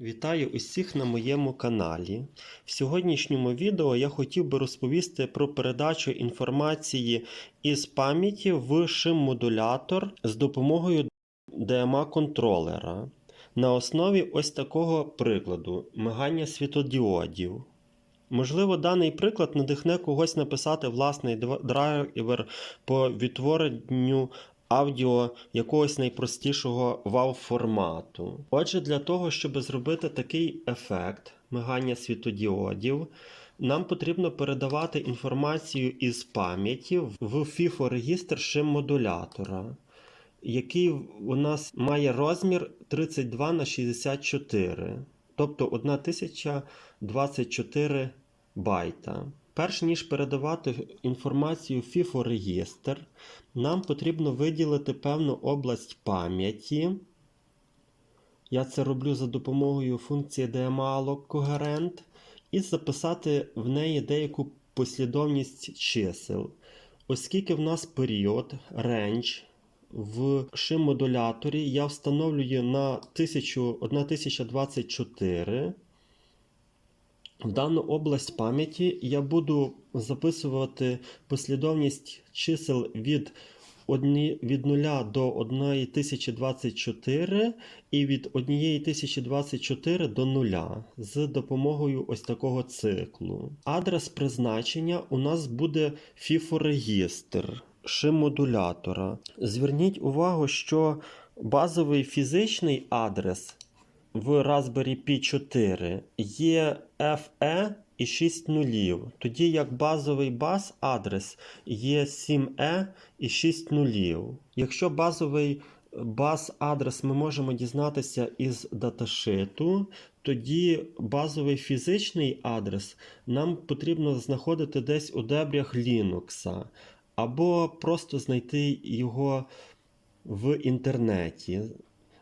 Вітаю усіх на моєму каналі. В сьогоднішньому відео я хотів би розповісти про передачу інформації із пам'яті в шим-модулятор з допомогою DMA-контролера на основі ось такого прикладу мигання світодіодів. Можливо, даний приклад надихне когось написати власний драйвер по відтворенню аудіо якогось найпростішого WAV формату. Отже, для того, щоб зробити такий ефект мигання світодіодів, нам потрібно передавати інформацію із пам'яті в FIFO регістр шим-модулятора, який у нас має розмір 32 на 64, тобто 1024 байта. Перш ніж передавати інформацію в FIFO регістр, нам потрібно виділити певну область пам'яті. Я це роблю за допомогою функції DMA Coherent і записати в неї деяку послідовність чисел. Оскільки в нас період range в шим-модуляторі я встановлюю на 1000 1024. В дану область пам'яті я буду записувати послідовність чисел від, одні, від 0 до 1024 і від 1024 до 0 з допомогою ось такого циклу. Адрес призначення у нас буде FIFO-регістр шим-модулятора. Зверніть увагу, що базовий фізичний адрес в Raspberry Pi 4 є FE і 6 нулів, тоді як базовий баз адрес є 7E і 6 нулів. Якщо базовий баз адрес ми можемо дізнатися із даташиту, тоді базовий фізичний адрес нам потрібно знаходити десь у дебрях Linux, або просто знайти його в інтернеті.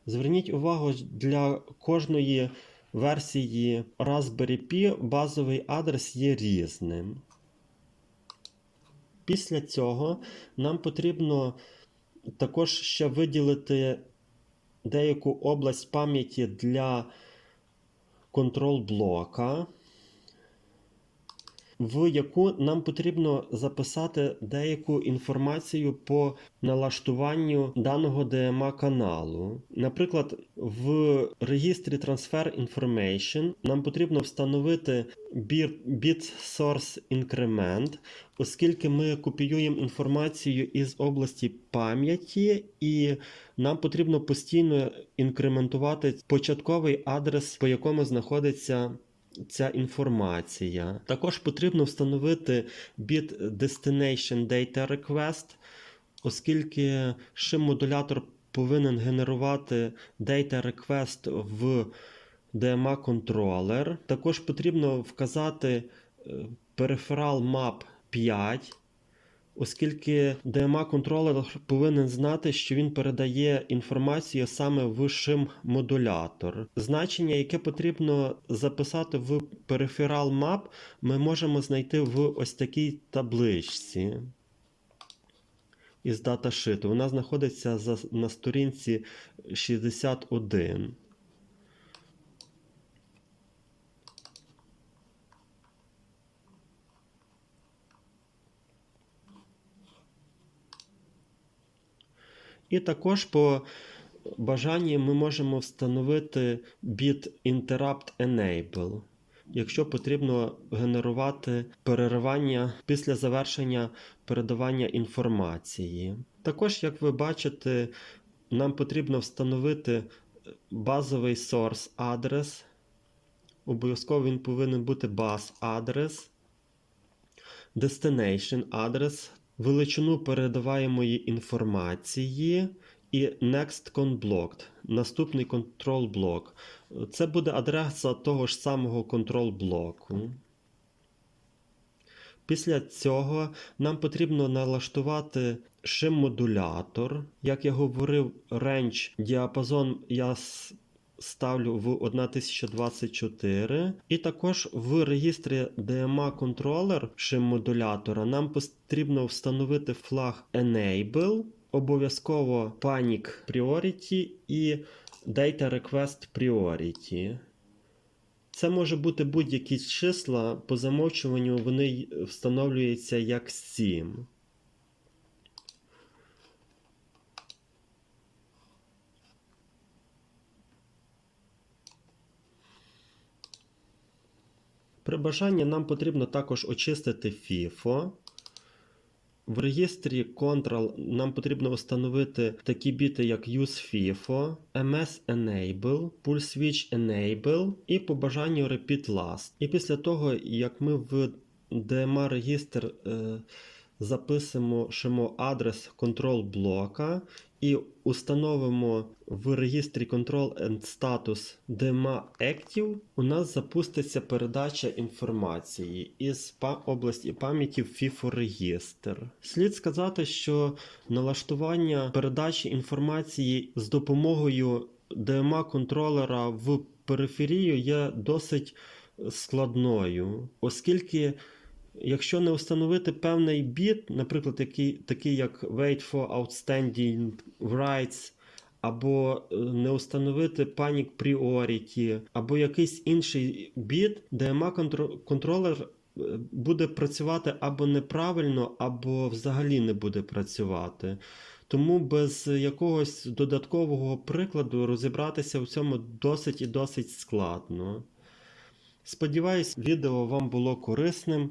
Зверніть увагу, для кожної версії Raspberry Pi базовий адрес є різним. Після цього нам потрібно також ще виділити деяку область пам'яті для контрол-блока, в яку нам потрібно записати деяку інформацію по налаштуванню даного DMA каналу. Наприклад, в регістрі Transfer Information нам потрібно встановити bit source increment, оскільки ми копіюємо інформацію із області пам'яті, і нам потрібно постійно інкрементувати початковий адрес, по якому знаходиться ця інформація. Також потрібно встановити bit Destination Data Request, оскільки шим-модулятор повинен генерувати Data Request в DMA контролер. Також потрібно вказати периферал map 5. Оскільки DMA контролер повинен знати, що він передає інформацію саме в шим-модулятор. Значення, яке потрібно записати в периферал map, ми можемо знайти в ось такій табличці із даташиту. Вона знаходиться на сторінці 61. І також по бажанні ми можемо встановити bit interrupt enable, якщо потрібно генерувати переривання після завершення передавання інформації. Також, як ви бачите, нам потрібно встановити базовий source адрес. Обов'язково він повинен бути баз адрес, destination адрес, величину передаваємої інформації і next conblocked, наступний control блок. Це буде адреса того ж самого control блоку. Після цього нам потрібно налаштувати шим-модулятор. Як я говорив, range діапазон я ставлю в 1024. І також в регістрі DMA контролер шим-модулятора нам потрібно встановити флаг Enable, обов'язково Panic Priority і Data Request Priority. Це може бути будь-які числа, по замовчуванню вони встановлюються як 7. При бажанні нам потрібно також очистити FIFO. В реєстрі Control нам потрібно встановити такі біти, як Use FIFO, MS Enable, Pull Switch Enable і по бажанню Repeat Last. І після того, як ми в DMA регістр е, записимо адрес контрол блока і установимо в реєстрі Control and Status DMA Active, у нас запуститься передача інформації із області пам'яті в FIFO регістр. Слід сказати, що налаштування передачі інформації з допомогою DMA контролера в периферію є досить складною, оскільки Якщо не встановити певний біт, наприклад, який, такий як Wait for Outstanding Writes, або е, не встановити Panic Priority, або якийсь інший біт, DMA контролер е, буде працювати або неправильно, або взагалі не буде працювати. Тому без якогось додаткового прикладу розібратися в цьому досить і досить складно. Сподіваюсь, відео вам було корисним.